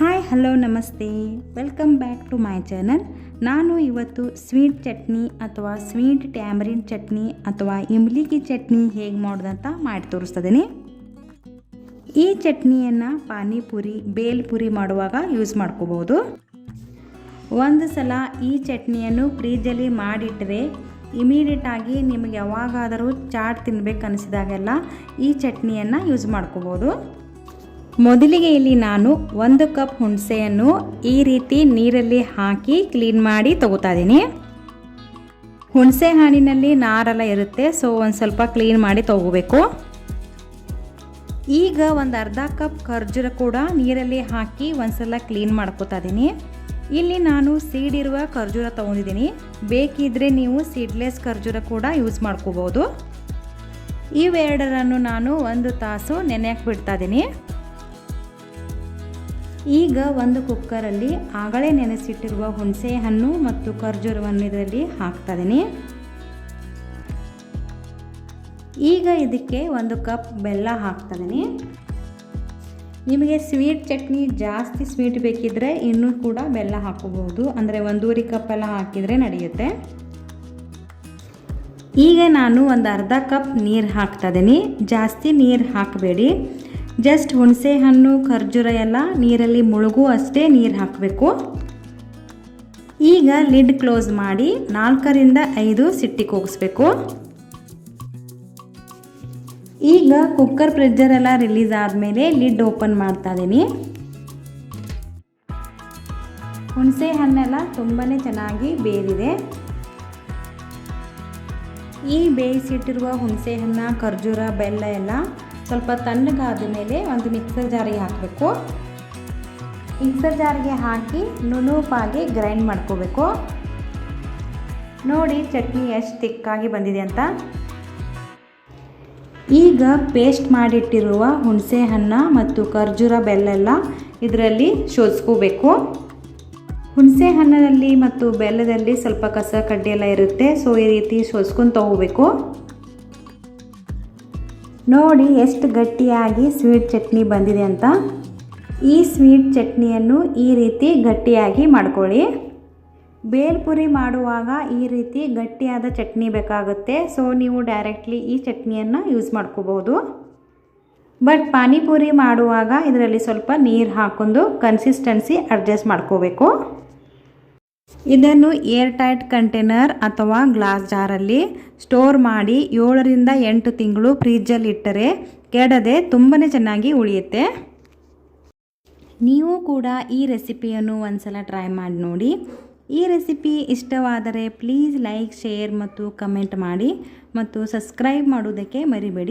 Hi hello ನಮಸ್ತೆ. Welcome back to my channel ನಾನು ಇವತ್ತು ಸ್ವೀಟ್ ಚಟ್ನಿ ಅಥವಾ ಸ್ವೀಟ್ ಟ್ಯಾಮರಿನ್ ಚಟ್ನಿ ಅಥವಾ ಇಮ್ಲಿಕಿ ಚಟ್ನಿ ಹೇಗೆ ಮಾಡೋದಂತ ಮಾಡಿ ತೋರಿಸ್ತದೇನೆ. ಈ ಚಟ್ನಿಯನ್ನು ಪಾನಿಪುರಿ, ಬೇಲ್ಪುರಿ ಮಾಡುವಾಗ ಯೂಸ್ ಮಾಡ್ಕೋಬೋದು ಒಂದು ಸಲ ಈ ಚಟ್ನಿಯನ್ನು ಫ್ರೀಜಲ್ಲಿ ಮಾಡಿಟ್ಟರೆ ಇಮಿಡಿಯೇಟಾಗಿ ನಿಮಗೆ ಯಾವಾಗಾದರೂ ಚಾಟ್ ತಿನ್ಬೇಕು ಅನಿಸಿದಾಗೆಲ್ಲ ಈ ಚಟ್ನಿಯನ್ನು ಯೂಸ್ ಮಾಡ್ಕೋಬೋದು ಮೊದಲಿಗೆ ಇಲ್ಲಿ ನಾನು ಒಂದು ಕಪ್ ಹುಣಸೆಯನ್ನು ಈ ರೀತಿ ನೀರಲ್ಲಿ ಹಾಕಿ ಕ್ಲೀನ್ ಮಾಡಿ ತಗೋತಾ ಇದ್ದೀನಿ. ಹುಣಸೆ ಹಣ್ಣಿನಲ್ಲಿ ನಾರೆಲ್ಲ ಇರುತ್ತೆ ಸೊ ಒಂದು ಸ್ವಲ್ಪ ಕ್ಲೀನ್ ಮಾಡಿ ತಗೋಬೇಕು. ಈಗ ಒಂದು ಅರ್ಧ ಕಪ್ ಖರ್ಜೂರ ಕೂಡ ನೀರಲ್ಲಿ ಹಾಕಿ ಒಂದ್ಸಲ ಕ್ಲೀನ್ ಮಾಡ್ಕೋತಾ ಇದ್ದೀನಿ. ಇಲ್ಲಿ ನಾನು ಸೀಡ್ ಇರುವ ಖರ್ಜೂರ ತೊಗೊಂಡಿದ್ದೀನಿ. ಬೇಕಿದ್ರೆ ನೀವು ಸೀಡ್ಲೆಸ್ ಖರ್ಜೂರ ಕೂಡ ಯೂಸ್ ಮಾಡ್ಕೋಬೋದು. ಇವೆರಡರನ್ನು ನಾನು ಒಂದು ತಾಸು ನೆನೆಯಕ್ಕೆ ಬಿಡ್ತಾ ಇದ್ದೀನಿ. ಈಗ ಒಂದು ಕುಕ್ಕರಲ್ಲಿ ಆಗಲೇ ನೆನೆಸಿಟ್ಟಿರುವ ಹುಣಸೆ ಹಣ್ಣು ಮತ್ತು ಖರ್ಜೂರವನ್ನು ಇದರಲ್ಲಿ ಹಾಕ್ತಾ ಇದ್ದೀನಿ ಈಗ ಇದಕ್ಕೆ ಒಂದು ಕಪ್ ಬೆಲ್ಲ ಹಾಕ್ತಾ ಇದ್ದೀನಿ ನಿಮಗೆ ಸ್ವೀಟ್ ಚಟ್ನಿ ಜಾಸ್ತಿ ಸ್ವೀಟ್ ಬೇಕಿದ್ದರೆ ಇನ್ನೂ ಕೂಡ ಬೆಲ್ಲ ಹಾಕೋಬಹುದು ಅಂದರೆ ಒಂದೂವರೆ ಕಪ್ ಎಲ್ಲ ಹಾಕಿದರೆ ನಡೆಯುತ್ತೆ. ಈಗ ನಾನು ಒಂದು ಅರ್ಧ ಕಪ್ ನೀರು ಹಾಕ್ತಾ ಇದ್ದೀನಿ ಜಾಸ್ತಿ ನೀರು ಹಾಕಬೇಡಿ. ಜಸ್ಟ್ ಹುಣಸೆ ಹಣ್ಣು, ಖರ್ಜೂರ ಎಲ್ಲ ನೀರಲ್ಲಿ ಮುಳುಗು ಅಷ್ಟೇ ನೀರು ಹಾಕಬೇಕು. ಈಗ ಲಿಡ್ ಕ್ಲೋಸ್ ಮಾಡಿ ನಾಲ್ಕರಿಂದ ಐದು ಸಿಟ್ಟಿ ಕೂಗಿಸ್ಬೇಕು. ಈಗ ಕುಕ್ಕರ್ ಪ್ರೆಜರ್ ಎಲ್ಲ ರಿಲೀಸ್ ಆದಮೇಲೆ ಲಿಡ್ ಓಪನ್ ಮಾಡ್ತಾ ಇದ್ದೀನಿ ಹುಣಸೆ ಹಣ್ಣೆಲ್ಲ ತುಂಬಾ ಚೆನ್ನಾಗಿ ಬೇರಿದೆ ಈ ಬೇಯಿಸಿಟ್ಟಿರುವ ಹುಣಸೆ ಹಣ್ಣು, ಖರ್ಜೂರ, ಬೆಲ್ಲ ಎಲ್ಲ ಸ್ವಲ್ಪ ತಣ್ಣಗಾದ ಮೇಲೆ ಒಂದು ಮಿಕ್ಸರ್ ಜಾರಿಗೆ ಹಾಕಬೇಕು. ಮಿಕ್ಸರ್ ಜಾರಿಗೆ ಹಾಕಿ ನುಣುಪಾಗಿ ಗ್ರೈಂಡ್ ಮಾಡ್ಕೋಬೇಕು. ನೋಡಿ ಚಟ್ನಿ ಎಷ್ಟು ತಿಕ್ಕಾಗಿ ಬಂದಿದೆ ಅಂತ. ಈಗ ಪೇಸ್ಟ್ ಮಾಡಿಟ್ಟಿರುವ ಹುಣಸೆ ಹಣ್ಣು ಮತ್ತು ಖರ್ಜೂರ ಬೆಲ್ಲೆಲ್ಲ ಇದರಲ್ಲಿ ಶೋಧಿಸ್ಕೋಬೇಕು ಹುಣಸೆ ಹಣ್ಣಿನಲ್ಲಿ ಮತ್ತು ಬೆಲ್ಲದಲ್ಲಿ ಸ್ವಲ್ಪ ಕಸ ಕಡ್ಡಿ ಎಲ್ಲ ಇರುತ್ತೆ, ಸೊ ಈ ರೀತಿ ಶೋಧಿಸ್ಕೊಂಡು ತಗೋಬೇಕು. ನೋಡಿ ಎಷ್ಟು ಗಟ್ಟಿಯಾಗಿ ಸ್ವೀಟ್ ಚಟ್ನಿ ಬಂದಿದೆ ಅಂತ. ಈ ಸ್ವೀಟ್ ಚಟ್ನಿಯನ್ನು ಈ ರೀತಿ ಗಟ್ಟಿಯಾಗಿ ಮಾಡ್ಕೊಳ್ಳಿ. ಬೇಲ್ಪುರಿ ಮಾಡುವಾಗ ಈ ರೀತಿ ಗಟ್ಟಿಯಾದ ಚಟ್ನಿ ಬೇಕಾಗುತ್ತೆ. ಸೊ ನೀವು ಡೈರೆಕ್ಟ್ಲಿ ಈ ಚಟ್ನಿಯನ್ನು ಯೂಸ್ ಮಾಡ್ಕೋಬೋದು ಬಟ್ ಪಾನಿಪುರಿ ಮಾಡುವಾಗ ಇದರಲ್ಲಿ ಸ್ವಲ್ಪ ನೀರು ಹಾಕೊಂಡು ಕನ್ಸಿಸ್ಟೆನ್ಸಿ ಅಡ್ಜಸ್ಟ್ ಮಾಡ್ಕೋಬೇಕು. ಇದನ್ನು ಏರ್ ಟೈಟ್ ಕಂಟೈನರ್ ಅಥವಾ ಗ್ಲಾಸ್ ಜಾರಲ್ಲಿ ಸ್ಟೋರ್ ಮಾಡಿ ಏಳರಿಂದ ಎಂಟು ತಿಂಗಳು ಫ್ರಿಜ್ಜಲ್ಲಿ ಇಟ್ಟರೆ ಕೆಡದೆ ತುಂಬಾ ಚೆನ್ನಾಗಿ ಉಳಿಯುತ್ತೆ. ನೀವು ಕೂಡ ಈ ರೆಸಿಪಿಯನ್ನು ಒಂದ್ಸಲ ಟ್ರೈ ಮಾಡಿ ನೋಡಿ. ಈ ರೆಸಿಪಿ ಇಷ್ಟವಾದರೆ ಪ್ಲೀಸ್ ಲೈಕ್, ಶೇರ್ ಮತ್ತು ಕಮೆಂಟ್ ಮಾಡಿ ಮತ್ತು ಸಬ್ಸ್ಕ್ರೈಬ್ ಮಾಡೋದಕ್ಕೆ ಮರಿಬೇಡಿ.